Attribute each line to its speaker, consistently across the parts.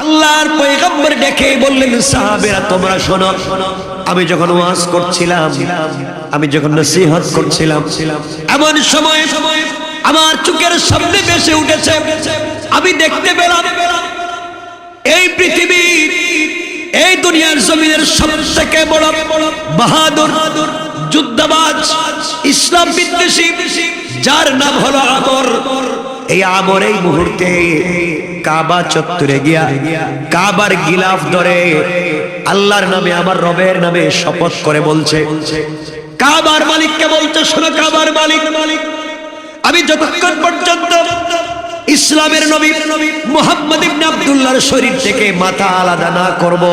Speaker 1: আল্লাহর পয়গম্বর ডেকে বললেন, সাহাবেরা, তোমরা শোনো, আমি যখন ওয়াজ করছিলাম, আমি যখন নসিহত করছিলাম, এমন সময় আমার চোখের সামনে ভেসে উঠেছে। আমি দেখতে পেলাম, এই পৃথিবী, এই দুনিয়ার জমিনের সব থেকে বড় বাহাদুর, যুদ্ধবাজ, ইসলাম বিদ্বেষী, যার নাম হলো আমর। এই আমর এই মুহূর্তে কাবা চত্বরে গিয়া কাবার গিলাফ ধরে আল্লাহর নামে আমার রবের নামে শপথ করে বলছে, কাবার মালিককে বলছে শোনো, কাবার মালিক। মালিক আমি যতক্ষণ পর্যন্ত ইসলামের নবী মোহাম্মদ ইবনে আব্দুল্লাহর শরীর থেকে মাথা আলাদা না করব,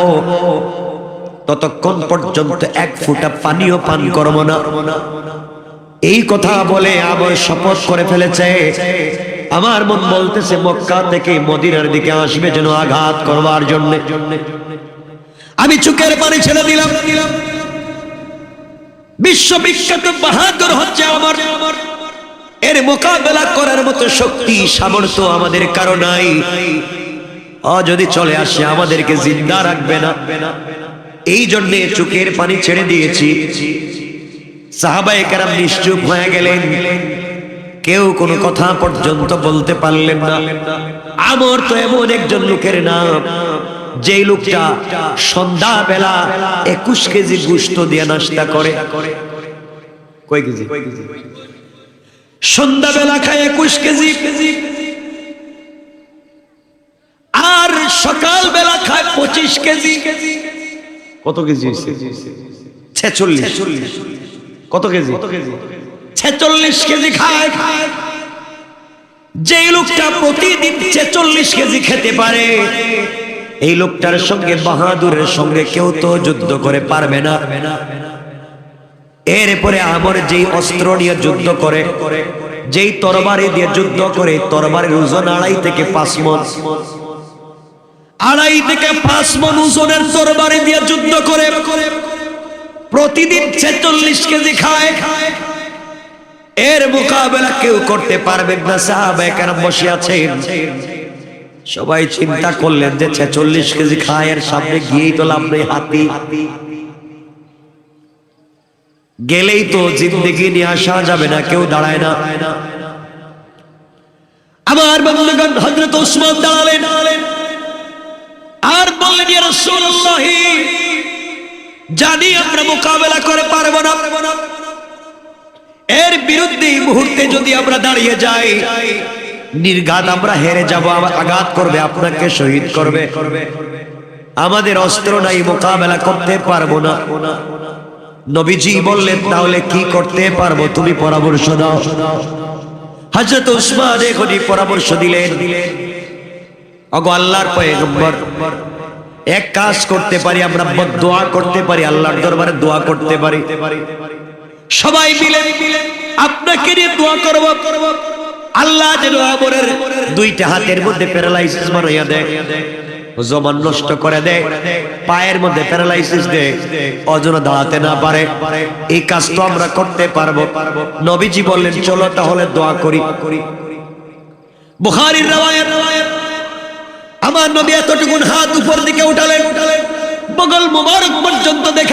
Speaker 1: ততক্ষণ পর্যন্ত এক ফুটা পানিও পান করব না। এই কথা বলে আমার শপথ করে ফেলেছে আমার মন বলতেছে, মক্কা থেকে মদিনার দিকে আসবে যেন আঘাত করবার জন্য। আমি চুকের পানি ছেড়ে দিলাম। বিশ্ববিখ্যাত বাহাদুর হচ্ছে আমার। আমার এর মোকাবেলা করার মতো শক্তি, সামর্থ্য আমাদের কারও নাই। ও যদি চলে আসে, আমাদেরকে জিন্দা রাখবে না। এই জন্যে চোখের পানি ছেড়ে দিয়েছি। সাহাবায়ে কেরাম নিশ্চুপ হয়ে গেলেন। কেউ কোনো কথা পর্যন্ত বলতে পারলেন না। আমর তো এমন একজন লোকের নাম। যেই লোকটা সন্ধ্যা বেলা একুশ কেজি গুস্ত দিয়ে নাস্তা করে। কয় কেজি? সন্ধ্যাবেলা খায় একুশ কেজি। আর সকাল বেলা খায় পঁচিশ কেজি। কত কেজি ছেচল্লিশ। কত কেজি? ছেচল্লিশ কেজি খায়। যে লোকটা প্রতিদিন ছেচল্লিশ কেজি খেতে পারে, এই লোকটার সঙ্গে বাহাদুরের সঙ্গে কেউ তো যুদ্ধ করে পারবে না। এরপরে আমার যেই অস্ত্র নিয়ে যুদ্ধ করে, যেই তরবারি দিয়ে যুদ্ধ করে, তরবারির ওজন আড়াই থেকে পাঁচ মন। আড়াই থেকে পাঁচ মন ওজনের তরবারি দিয়ে যুদ্ধ করে, প্রতিদিন ছেচল্লিশ কেজি খায়। এর মোকাবেলা কেউ করতে পারবেন না সাহাবা কেন বসে আছেন। সবাই চিন্তা করলেন যে ছেচল্লিশ কেজি খায় এর সামনে গিয়েই তো লাভ নেই হাতি। গেলেই তো জিন্দগি নিয়ে আসা যাবে না, কেউ দাঁড়ায় না। আমার বন্ধুগণ, হযরত ওসমান দাঁড়ালেন। আর বললেন জানি আমরা মোকাবেলা করে পারব না। এর বিরুদ্ধে এই মুহূর্তে যদি আমরা দাঁড়িয়ে যাই, নির্ঘাত আমরা হেরে যাব আঘাত করবে, আপনাকে শহীদ করবে। আমাদের অস্ত্র নাই, মোকাবেলা করতে পারব না। নবীজি বললেন, তাহলে কি করতে পারব? তুমি পরামর্শ দাও। হযরত উসমান এখনই পরামর্শ দিলেন, অগো আল্লাহর পয়গম্বর, এক কাজ করতে পারি, আমরা দোয়া করতে পারি, আল্লাহর দরবারে দোয়া করতে পারি। সবাই মিলে আপনাকে নিয়ে দোয়া করব। আল্লাহ যেন আমরের দুইটা হাতের মধ্যে প্যারালাইসিস বানাইয়া দেয় জমান নষ্ট করে দেয়, পায়ের মধ্যে প্যারালাইসিস দেয়, অজন দাঁড়াতে না পারে। এই কাজ তো আমরা করতে পারব। নবীজি বললেন, চলো তাহলে দোয়া করি। বুখারীর রাওয়ায়াত, আমার নবী এতটুকুন হাত উপর দিকে উঠালেন। বগল মোবারক পর্যন্ত দেখা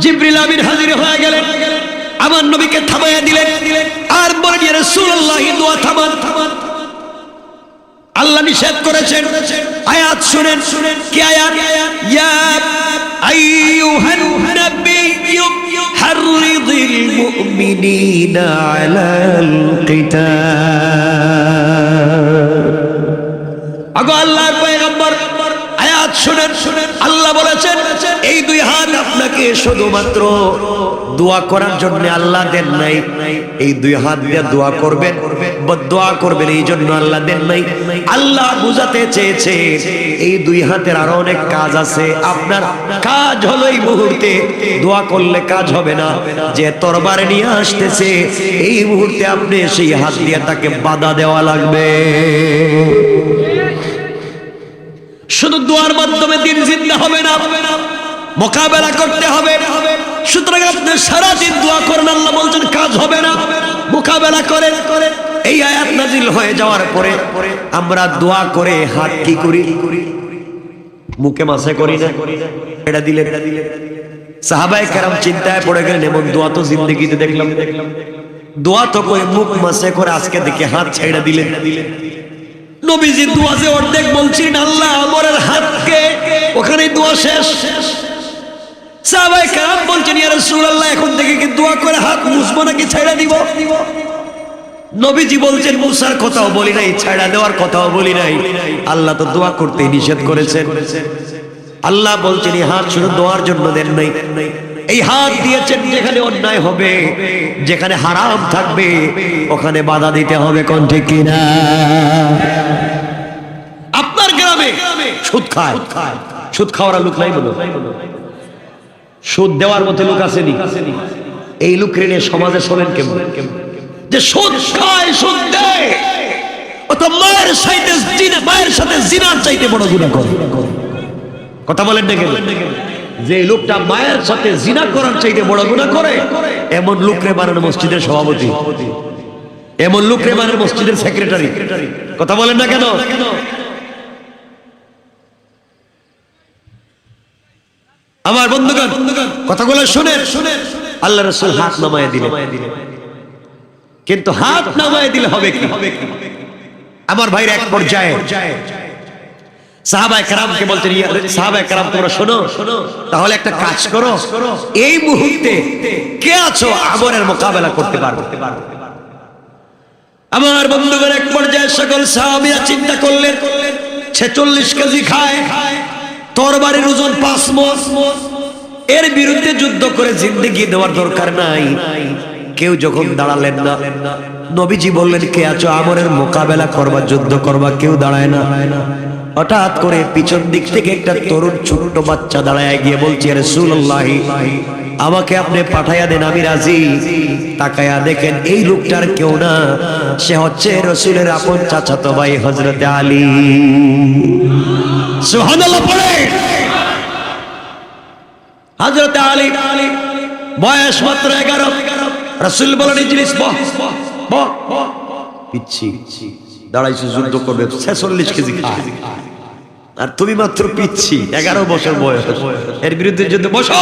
Speaker 1: জিবরিল আমিন হাজির হয়ে গেলেন। আমার নবীকে থামাইয়া দিলেন। আর বলেন রাসূলুল্লাহ দোয়া থামান। থামান আল্লাহ নিষেধ করেছেন। আয়াত শুনেন। শুনেন কি আয়াত? ইয়া আইয়ুহান নাবিয়্যু হাররিদিল মুমিনিনা আলাল কিতাল আগো আল্লাহর পয়গম্বর। আয়াত শুনেন। শুনেন আল্লাহ বলেছেন, এই দুই হাত আপনাকে শুধুমাত্র দোয়া করার জন্য আল্লাহ দেন নাই। এই দুই হাত দিয়ে দোয়া করবেন দোয়া করবেন, এই জন্য আল্লাহ দেন নাই। আল্লাহ বুঝাতে চেয়েছে, এই দুই হাতের আরও অনেক কাজ আছে। আপনার কাজ হলো এই মুহূর্তে দোয়া করলে কাজ হবে না। যে তরবারে নিয়ে আসতেছে, এই মুহূর্তে আপনি সেই হাত দিয়ে তাকে বাধা দেওয়া লাগবে। দোয়ার মাধ্যমে দিন জিন্দা হবে না। মোকাবেলা করতে হবে। সুতরাং আপনি সারাদিন দোয়া করেন, আল্লাহ বলছেন, কাজ হবে না। মোকাবেলা করেন এই আয়াত নাজিল হয়ে যাওয়ার পরে আমরা দোয়া করে হাত কি করি? মুখে মাসে করি না? এটা দিলে? এটা দিলে সাহাবায়ে কেরাম চিন্তায় পড়ে গেলেন, এমন দোয়া তো জিন্দগিতে দেখলাম। দোয়া তো কই, মুখ মাসে করে আজকে দেখে হাত ছেড়ে দিলেন দিলেন। নবীজি দোয়া যে অর্ধেক বলছেন, আল্লাহ আমরের হাতকে, ওখানে দোয়া শেষ। সাহাবায়ে কেরাম বলছেন, ইয়া রাসূলুল্লাহ, এখন থেকে কি দোয়া করে হাত মুছবো নাকি ছেড়ে দিব? নবীজি বলছেন মুসার কথাও বলি নাই ছেড়া দেওয়ার কথাও বলি নাই। আল্লাহ তো দোয়া করতে নিষেধ করেছেন। আল্লাহ বলছেন হাত শুধু দোয়ার জন্য দেন নাই। এই হাত দিয়েছেন যেখানে অন্যায় হবে, যেখানে হারাম থাকবে, ওখানে বাধা দিতে হবে, কোন ঠিক কিনা? আপনার গ্রামে সুদ খায়। সুদ খাওয়ার লোক নাই বলো। সুদ দেওয়ার মতো লোক আসেনি। এই লোক ঋণে সমাজে শোনেন কেমন? যে সুদ খায়, সুদ দেয়। ও তো মায়ের সাথে মায়ের সাথে জিনার চাইতে বড় গুনাহ করে। কথা বলেন না কেন? যে লোকটা মায়ের সাথে জিনা করার চাইতে বড় গুনাহ করে, এমন লোকরে বানানো মসজিদের সভাপতি। এমন লোকরে বানানো মসজিদের সেক্রেটারি। কথা বলেন না কেন? আমার বন্ধুগণ, কথাগুলো শুনে শুনে আল্লাহ রসুল হাত নামায় দিলেন। কিন্তু হাত নামায় দিলে হবে কি? আমার ভাইয়ের এক পর্যায়ে সাহাবায়ে বলছেন সাহাবায়ে তোমরা শোনো, তাহলে একটা কাজ করো। এই মুহূর্তে কে আছো? মোকাবেলা করতে আমার এক পর্যায়ে সকল চিন্তা করলেন, ছেচল্লিশ কেজি খায়, তরবারির ওজন পাঁচ মন। এর বিরুদ্ধে যুদ্ধ করে জিন্দগি দেওয়ার দরকার নাই। কেউ যখন দাঁড়ালেন না, নবীজি বললেন, কে আছো? আমরের মোকাবেলা করবা, যুদ্ধ করবা, কেউ দাঁড়ায় না। হঠাৎ করে পিছন দিক থেকে একটা তরুণ ছোট্ট বাচ্চা দাঁড়ায় গিয়ে বলছে রসুল্লাহি আমাকে আপনি পাঠাইয়া দেন, আমি রাজি। তাকায়া দেখেন এই লোকটার কেউ না, সে হচ্ছে রসুলের আপন চাচাতো ভাই হজরতে আলী। হজরতে আলী, বয়স মাত্র এগারো। রসুল বলেন, ইজলিস বহ বহ পিচ্ছি। দাঁড়াইছে, যুদ্ধ করবে। ছেচল্লিশ কেজি আর তুমি মাত্র পিচ্ছি, এগারো বছর বয়স। এর বিরুদ্ধে যুদ্ধ, বসো।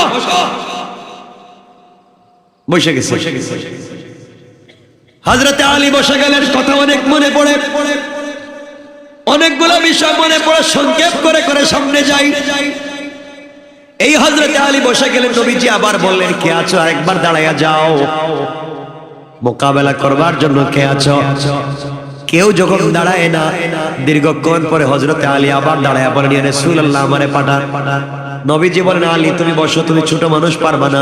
Speaker 1: বসে গেছে। হজরতে আলী বসে গেলেন, কথা অনেক মনে পড়ে। অনেকগুলো বিষয় মনে পড়ে, সংক্ষেপ করে করে সামনে যাই। এই হজরতে আলী বসে গেলেন, নবীজি আবার বললেন, কে আছো? আরেকবার দাঁড়াইয়া যাও। মোকাবেলা করবার জন্য কে আছো? কেউ যখন দাঁড়ায় না, দীর্ঘক্ষণ পরে হজরতে আলী আবার দাঁড়ায় বলেন ইয়া রাসূলুল্লাহ আমারে পাঠান। নবীজি বলেন, আলী, তুমি বসো, তুমি ছোট মানুষ পারবা না।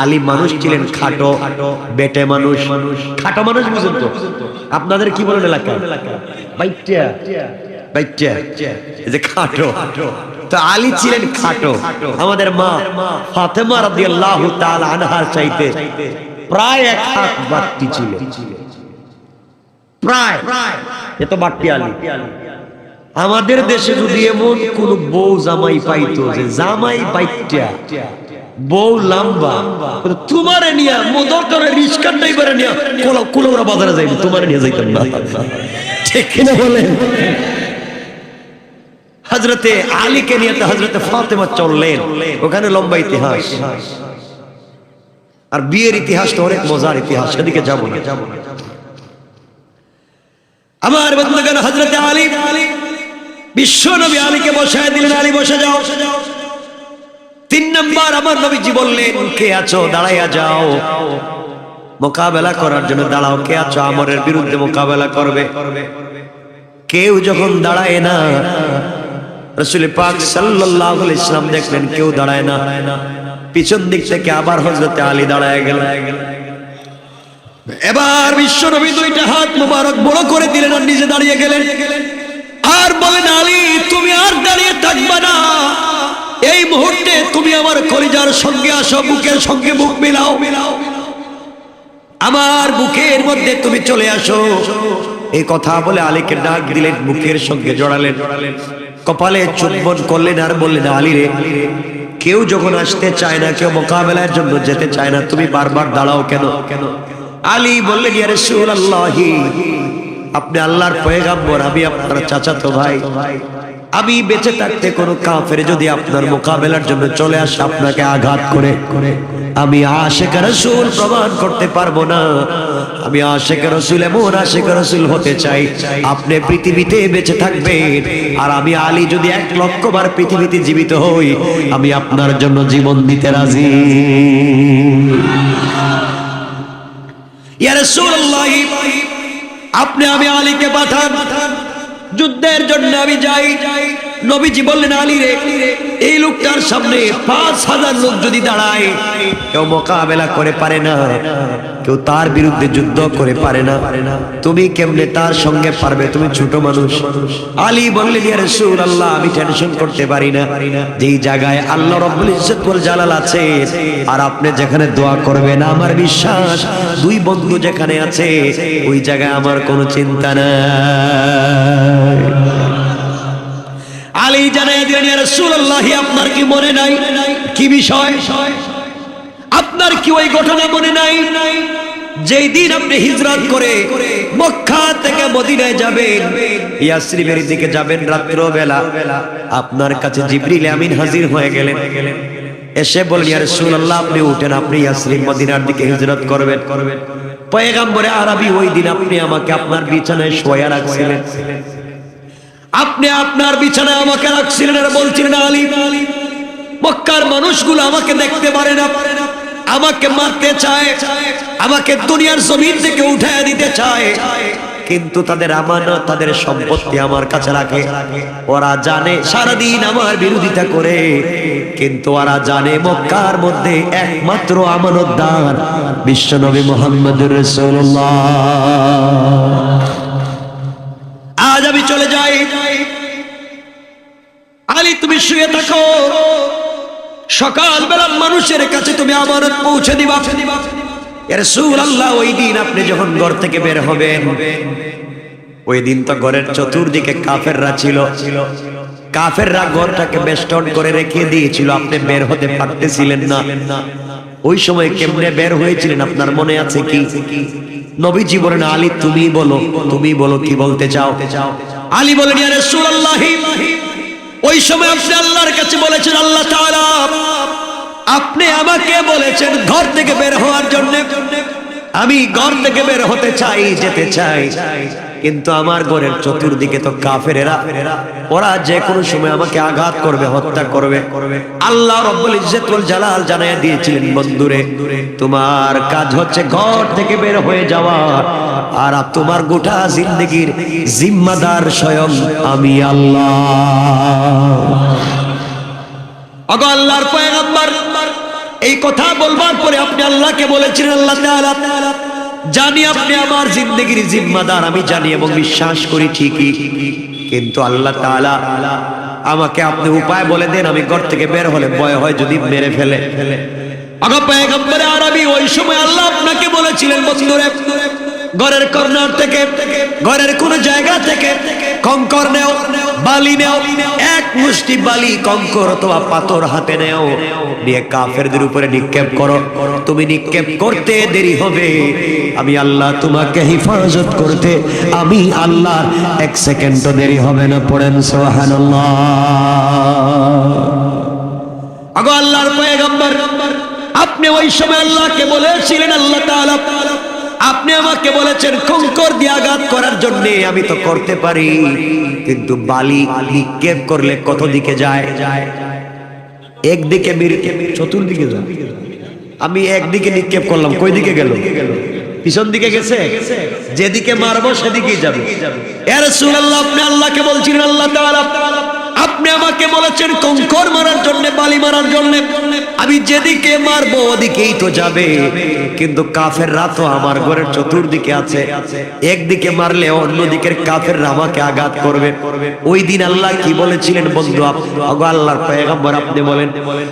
Speaker 1: আলী মানুষ ছিলেন খাটো, বেটে মানুষ। খাটো মানুষ বুঝুন তো, আপনাদের কি বলেন এলাকা বাইটিয়া বাইটিয়া যে খাটো। তো আলী ছিলেন খাটো। আমাদের মা ফাতেমা রাদিয়াল্লাহু তাআলা আনহার চাইতে প্রায় এক হাত বাড়তি ছিল। প্রায় এত বাড়তি আলী আমাদের দেশে যদি এমন কোন বউ জামাই পাইতো যে জামাই বাইটা বউ লম্বা তোমারে নিয়া রিস্কার নিয়া কোলা কুলোরা বাজারে যাইবে, তোমারে নিয়ে যাইতাম না। ঠিক কিনা বলেন হজরতে আলীকে নিয়ে তো হজরতে ফাতেমা চললেন, ওখানে লম্বা ইতিহাস। আর বিয়ের ইতিহাস তো অনেক মজার ইতিহাস, সেদিকে যাব না। আমার বন্ধুগণ হজরতে আলী। বিশ্ব নবী আলীকে বসায় দিলেন, আলী বসে যাও। তিন নম্বর, আমার নবীজি বললেন, কে আছো? দাঁড়াইয়া যাও। মোকাবেলা করার জন্য দাঁড়াও। কে আছো? আমরের বিরুদ্ধে মোকাবেলা করবে। কেউ যখন দাঁড়ায় না, রসুল পাক আলাইহি ইসলাম দেখলেন, কেউ দাঁড়ায় না। পিছন দিক থেকে আবার হজরতে আলী দাঁড়ায় গেল। এবার বিশ্ব নবী দুইটা হাত মোবারক বড় করে দিলেন আর নিজে দাঁড়িয়ে গেলেন। আর বলেন, আলী, তুমি আর দাঁড়িয়ে থাকবে না। এই মুহূর্তে তুমি আমার কলিজার সঙ্গে আসো, বুকের সঙ্গে বুক মিলাও। মিলাও আমার বুকের মধ্যে তুমি চলে আসো। এই কথা বলে আলীকে ডাক দিলেন বুকের সঙ্গে জড়ালেন। কপালে চুম্বন করলেন আর বললেন, আলী রে, কেউ যখন আসতে চায় না, কেউ মোকাবেলার জন্য যেতে চায় না, তুমি বারবার দাঁড়াও কেন কেন? আলী বললেন, ইয়া রাসূলুল্লাহি, আপনি আল্লাহর পয়গাম্বর, আমি আপনার চাচাতো ভাই। আমি বেঁচে থাকতে কোনো কাফের যদি আপনার মোকাবেলার জন্য চলে আসে, আপনাকে আঘাত করে। আমি আশেখ রসুল প্রমাণ করতে পারব না। আমি আশেখ রসুল, এমন আশেখ রসুল হতে চাই। আপনি পৃথিবীতে বেঁচে থাকবেন। আর আমি আলী যদি এক লক্ষ বার পৃথিবীতে জীবিত হই, আমি আপনার জন্য জীবন দিতে রাজি। আপনি আমি আলীকে পাঠান। যুদ্ধের জন্য আমি যাই। নবীজি বললেন, আলী রে, এই লোকটার সামনে পাঁচ হাজার লোক যদি দাঁড়ায়, কেউ মোকাবেলা করে পারে না, কেউ তার বিরুদ্ধে যুদ্ধ করে পারে না। তুমি কেমনে তার সঙ্গে পারবে? তুমি ছোট মানুষ। আলী বললেন, ইয়া রাসূলুল্লাহ, আমি টেনশন করতে পারি না। যেই জায়গায় আল্লাহ রব্বুল ইজ্জত ওয়াল জালাল আছে, আর আপনি যেখানে দোয়া করবেন, আমার বিশ্বাস, দুই বন্ধু যেখানে আছে, ওই জায়গায় আমার কোনো চিন্তা নাই। আলী জানাই দিলেন রাসূলুল্লাহ, আপনার কি মনে নাই? কি বিষয়? আপনার কি ওই ঘটনা মনে নাই? যেই দিন আপনি হিজরত করে মক্কা থেকে মদিনায় যাবেন, ইয়াসরিবের দিকে যাবেন রাত্র বেলা আপনার কাছে জিবরিল আমিন হাজির হয়ে গেলেন। এসে বললেন, ইয়া রাসূলুল্লাহ, আপনি উঠেন, আপনি ইয়াসরিব মদিনার দিকে হিজরত করবেন। পয়গাম্বরে আরবি, ওই দিন আপনি আমাকে আপনার বিছানায় শোয়া রাখছিলেন। আপনি আপনার বিছানায় আমাকে রাখছিলেন আর বলছিলেন, আলী, মক্কার মানুষগুলো আমাকে দেখতে পারে না। আমাকে মারতে চায়, আমাকে দুনিয়ার জমিন থেকে উঠায় দিতে চায়। কিন্তু তাদের আমানত, তাদের সম্পত্তি আমার কাছে রাখে। ওরা জানে সারাদিন আমার বিরোধিতা করে, কিন্তু ওরা জানে মক্কার মধ্যে একমাত্র আমানতদার বিশ্বনবী মোহাম্মদ রসুল্লাহ আজ আমি চলে যাই। আলী তুমি শুয়ে থাকো। সকালবেলা মানুষের কাছে তুমি আমানত পৌঁছে দিবা। আল্লাহ ওই দিন আপনি যখন ঘর থেকে বের হবেন, ওই দিন তো ঘরের চতুর্দিকে কাফেররা ছিল। কাফেররা ঘরটাকে বেষ্টন করে রেখে দিয়েছিল, আপনি বের হতে পারতেছিলেন না। ওই সময় কেমনে বের হয়েছিলেন আপনার মনে আছে কি? নবীজি বলেন আলী, তুমি বলো তুমি বলো কি বলতে চাও? আলী বলেন ওই সময় আপনি আল্লাহর কাছে বলেছেন, আল্লাহ আপনি আমাকে বলেছেন ঘর থেকে বের হওয়ার জন্য। আমি ঘর থেকে বের হতে চাই, যেতে চাই। কিন্তু আমার ঘরের চতুর্দিকে তো কাফেরেরা, ওরা যে কোনো সময় আমাকে আঘাত করবে, হত্যা করবে। আল্লাহ রব্বুল ইজ্জতুল জালাল জানায় দিয়েছিলেন, বন্ধুরে, তোমার কাজ হচ্ছে ঘর থেকে বের হয়ে যাওয়া, আর তোমার গোটা জিন্দগির জিম্মাদার স্বয়ং আমি আল্লাহ। অগো আল্লাহর পয়গম্বর, এই কথা বলবার পরে আপনি আল্লাহকে বলেছিলেন, আল্লাহ জানি আপনি আমার জিন্দগির জিম্মাদার, আমি জানি এবং বিশ্বাস করি ঠিকই। কিন্তু আল্লাহ তাআলা আমাকে আপনি উপায় বলে দেন, আমি ঘর থেকে বের হলে ভয় হয় যদি মেরে ফেলে। পয়গম্বরে আরবি, ওই সময় আল্লাহ আপনাকে বলেছিলেন ঘরের কর্নার থেকে, ঘরের কোন জায়গা থেকে কঙ্কর নেও, বালি নেও মুষ্টি, বালি, কঙ্কর অথবা পাথর হাতে নেও। নিয়ে কাফেরদের উপরে নিক্ষেপ করো। তুমি নিক্ষেপ করতে দেরি হবে। আমি আল্লাহ তোমাকে হিফাজত করতে, আমি আল্লাহ এক সেকেন্ডও দেরি হবে না, পড়েন সোহানাল্লাহ আগো আল্লাহর পয়গম্বর, আপনি ওই সময় আল্লাহকে বলেছিলেন, আল্লাহ তাআলা আপনি আমাকে বলেছেন কঙ্কর দিয়ে আঘাত করার জন্য আমি তো করতে পারি। কিন্তু বালি নিক্ষেপ করলে কত দিকে যায়? একদিকে চতুর্দিকে যায়। আমি একদিকে নিক্ষেপ করলাম। কই দিকে গেল? পিছন দিকে গেছে? যেদিকে মারবো সেদিকেই যাবে। এ রাসূলুল্লাহ, আপনি আল্লাহকে বলছিলেন, আল্লাহ তাআলা আপনি আমাকে বলেছেন কঙ্কর মারার জন্য, বালি মারার জন্য। আমি যেদিকে মারবো ওদিকেই তো যাবে। কিন্তু কাফের রাতও আমার ঘরের চতুর্দিকে আছে। একদিকে মারলে অন্য দিকের আমাকে আঘাত করবে। ওই দিন আল্লাহ কি বলেছিলেন বন্ধু আল্লাহর পয়গম্বর আপনি বলেন।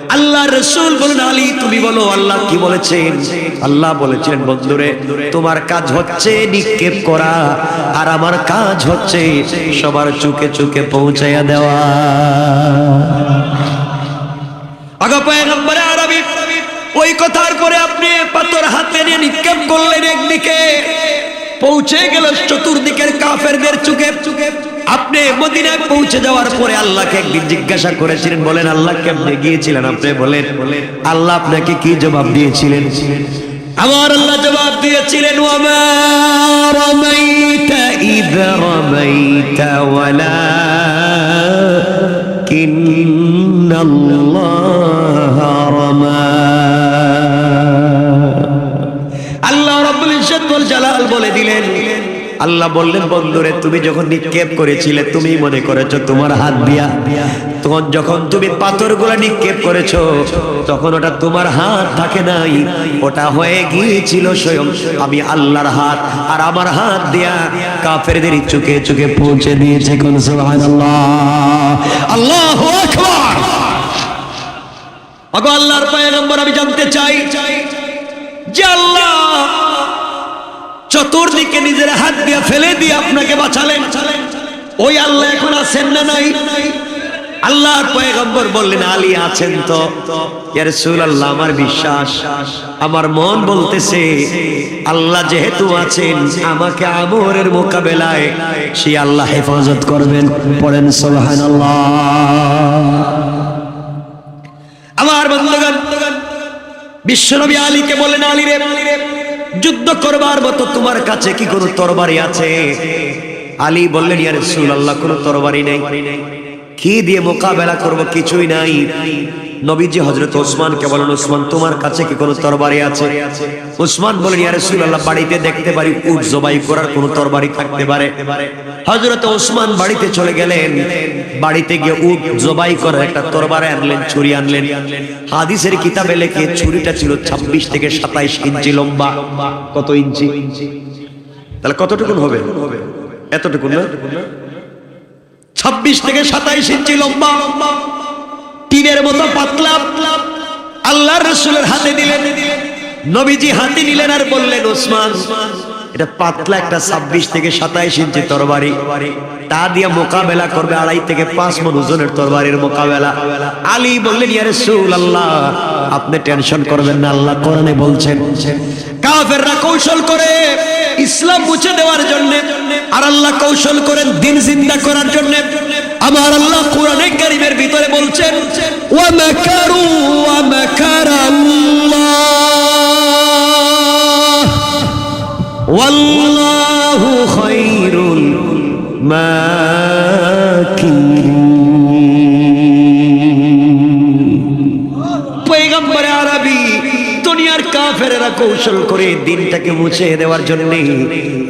Speaker 1: আল্লাহ রসুল বলেন, আলী, তুমি বলো, আল্লাহ কি বলেছেন? আল্লাহ বলেছিলেন, বন্ধুরে, তোমার কাজ হচ্ছে নিক্ষেপ করা, আর আমার কাজ হচ্ছে সবার চুকে চুকে পৌঁছাইয়া দেওয়া। ওই কথার পরে আপনি পাথর হাতে নিয়ে নিক্ষেপ করলেন একদিকে। পৌঁছে গেল চতুর্দিকের কাফেরদের চুকে। চুকে আপনি মদিনায় পৌঁছে যাওয়ার পরে আল্লাহকে একদিন জিজ্ঞাসা করেছিলেন, বলেন, আল্লাহ কেমনে গিয়েছিলেন? আপনি বলেন, আল্লাহ আপনাকে কি জবাব দিয়েছিলেন? আমার আল্লাহ জবাব দিয়েছিলেন, ওয়ামা রামাইতা ইদ রামাইতা ওয়ালাকিন্নাল্লাহ রামা। আল্লাহ রাব্বুল ইজ্জত বল জালাল বলে দিলেন আল্লাহ বললেন, বন্ধুরে, তুমি যখন নিক্ষেপ করেছিলে তুমি মনে করেছ তোমার হাত দিয়া। তখন যখন তুমি পাথরগুলো নিক্ষেপ করেছ, তখন ওটা তোমার হাত থাকে নাই। ওটা হয়ে গিয়েছিল স্বয়ং। আমি আল্লাহর হাত আর আমার হাত দিয়া কাফেরদের চুকে চুকে পৌঁছে দিয়েছে কোন সুবহানাল্লাহ। আল্লাহু আকবার। আগো আল্লাহর পয়গম্বর, আমি জানতে চাই যে আল্লাহ চতুর্দিকে নিজের হাত দিয়ে ফেলে দিয়ে আপনাকে বাঁচালেন। ওই আল্লাহ এখন আছেন না নাই? আল্লাহর পয়গম্বর বললেন, আলী আছেন তো। রাসূলুল্লাহ, আমার বিশ্বাস, আমার মন বলতেছে, আল্লাহ যেহেতু আছেন, আমাকে আমরের মোকাবেলায় সেই আল্লাহ হেফাজত করবেন। পড়েন, সুবহানাল্লাহ। আমার বন্ধুগণ, বিশ্বনবী আলীকে বলেন আলী রে যুদ্ধ করবার মতো তোমার কাছে কি কোনো তরবারি আছে? আলী বললেন, ইয়া রাসূলুল্লাহ, কোনো তরবারি নেই। কি দিয়ে মোকাবেলা করব? কিছুই নাই। নবীজি হযরত ওসমানকে বলেন, ওসমান, তোমার কাছে কি কোনো তরবারি আছে? ওসমান বলেন ইয়া রাসূলুল্লাহ, বাড়িতে দেখতে পারি, উট জবাই করার কোনো তরবারি থাকতে পারে। হযরত ওসমান বাড়িতে চলে গেলেন। বাড়িতে গিয়ে উট জবাই করার একটা তরবারি আনলেন, ছুরি আনলেন। হাদিসের কিতাবে লেখে ছুরিটা ছিল 26 থেকে 27 ইঞ্চি লম্বা। কত ইঞ্চি? তাহলে কতটুকুন হবে? এতটুকুন না? ছাব্বিশ থেকে সাতাইশ ইঞ্চি লম্বা। টিনের মতো পাতলা। আল্লাহ রসুলের হাতে দিলেন। নবীজি হাতে নিলেন আর বললেন, ওসমান এটা পাতলা একটা ছাব্বিশ থেকে সাতাইশ ইঞ্চি তরবারি। তা দিয়ে মোকাবেলা করবে আড়াই থেকে পাঁচ মন ওজনের তরবারির মোকাবেলা। আলী বললেন ইয়ারে সুল আল্লাহ আপনি টেনশন করবেন না, আল্লাহ কোরআনে বলছেন, কাফেররা কৌশল করে ইসলাম মুছে দেওয়ার জন্য আর আল্লাহ কৌশল করেন দিন জিন্দা করার জন্য। আমার আল্লাহ কোরআনে কারিমের ভিতরে বলছেন, ওয়া মাকারু, ওয়া মাকারাল্লাহ। والله خير ماكين দুনিয়ার কাফেরেরা কৌশল করে দিনটাকে মুছে দেওয়ার জন্য,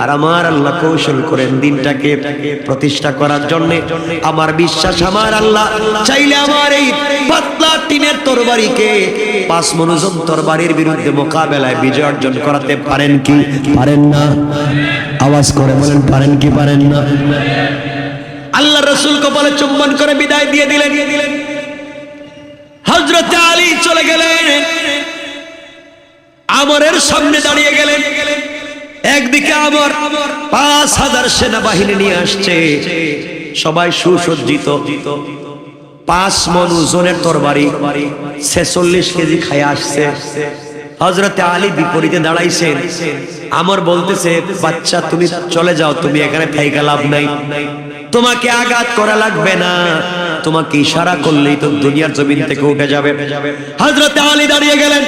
Speaker 1: আর আমার আল্লাহ কৌশল করেন দিনটাকে প্রতিষ্ঠা করার জন্য। আমার বিশ্বাস, আমার আল্লাহ চাইলে আমার এই পাতলা টিনের তরবারিকে পাঁচ মনোজন তরবারির বিরুদ্ধে মোকাবেলায় বিজয় অর্জন করাতে পারেন কি? পারেন না। আওয়াজ করে বলেন, পারেন কি, পারেন না। আল্লাহ রসুল কপালে চুম্বন করে বিদায় দিয়ে দিলেন। হজরত আলী চলে গেলেন। আমরের সামনে দাঁড়িয়ে গেলেন। একদিকে আমর পাঁচ হাজার সেনাবাহিনী নিয়ে আসছে। সবাই সুসজ্জিত। পাঁচ মন ওজনের তরবারি, ছেচল্লিশ কেজি খায় আসছে। হজরতে আলী বিপরীতে দাঁড়াইছেন। আমর বলতেছে, বাচ্চা, তুমি চলে যাও, তুমি এখানে থাইকা লাভ নাই। তোমাকে আঘাত করা লাগবে না। তোমাকে ইশারা করলেই তো দুনিয়ার জমিন থেকে উঠে যাবে। হজরতে আলী দাঁড়িয়ে গেলেন।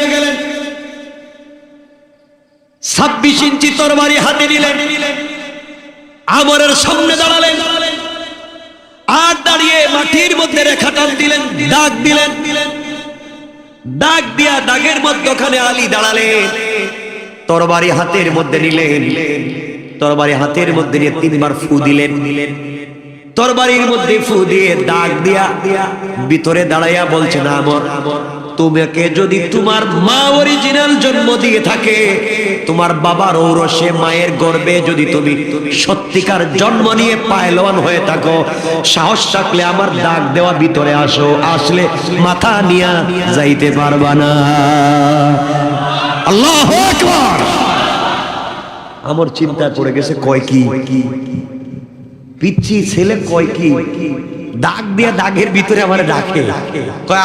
Speaker 1: ছাব্বিশ ইঞ্চি তরবারি হাতে নিলেন। আমরের সামনে দাঁড়ালেন। আর দাঁড়িয়ে মাটির মধ্যে রেখা টান দিলেন, দাগ দিলেন। দাগ দিয়া দাগের মধ্যখানে আলী দাঁড়ালেন। তরবারি হাতের মধ্যে নিলেন। তরবারি হাতের মধ্যে নিয়ে তিনবার ফু দিলেন। তরবারির মধ্যে ফু দিয়ে দাগ দিয়া ভিতরে দাঁড়াইয়া বলছে না আমর তোমাকে যদি তোমার মা অরিজিনাল জন্ম দিয়ে থাকে, তোমার বাবার ঔরসে মায়ের গর্বে যদি তুমি সত্যিকার জন্ম নিয়ে পায়লোয়ান হয়ে থাকো, সাহস থাকলে আমার দাগ দেওয়া ভিতরে আসো, আসলে মাথা নিয়া যাইতে পারবা না। আল্লাহ আমার চিন্তা পড়ে গেছে, কয় কি? পিচ্ছি ছেলে কয় কি? দাগ দিয়া দাগের ভিতরে আমার ডাকে। কয়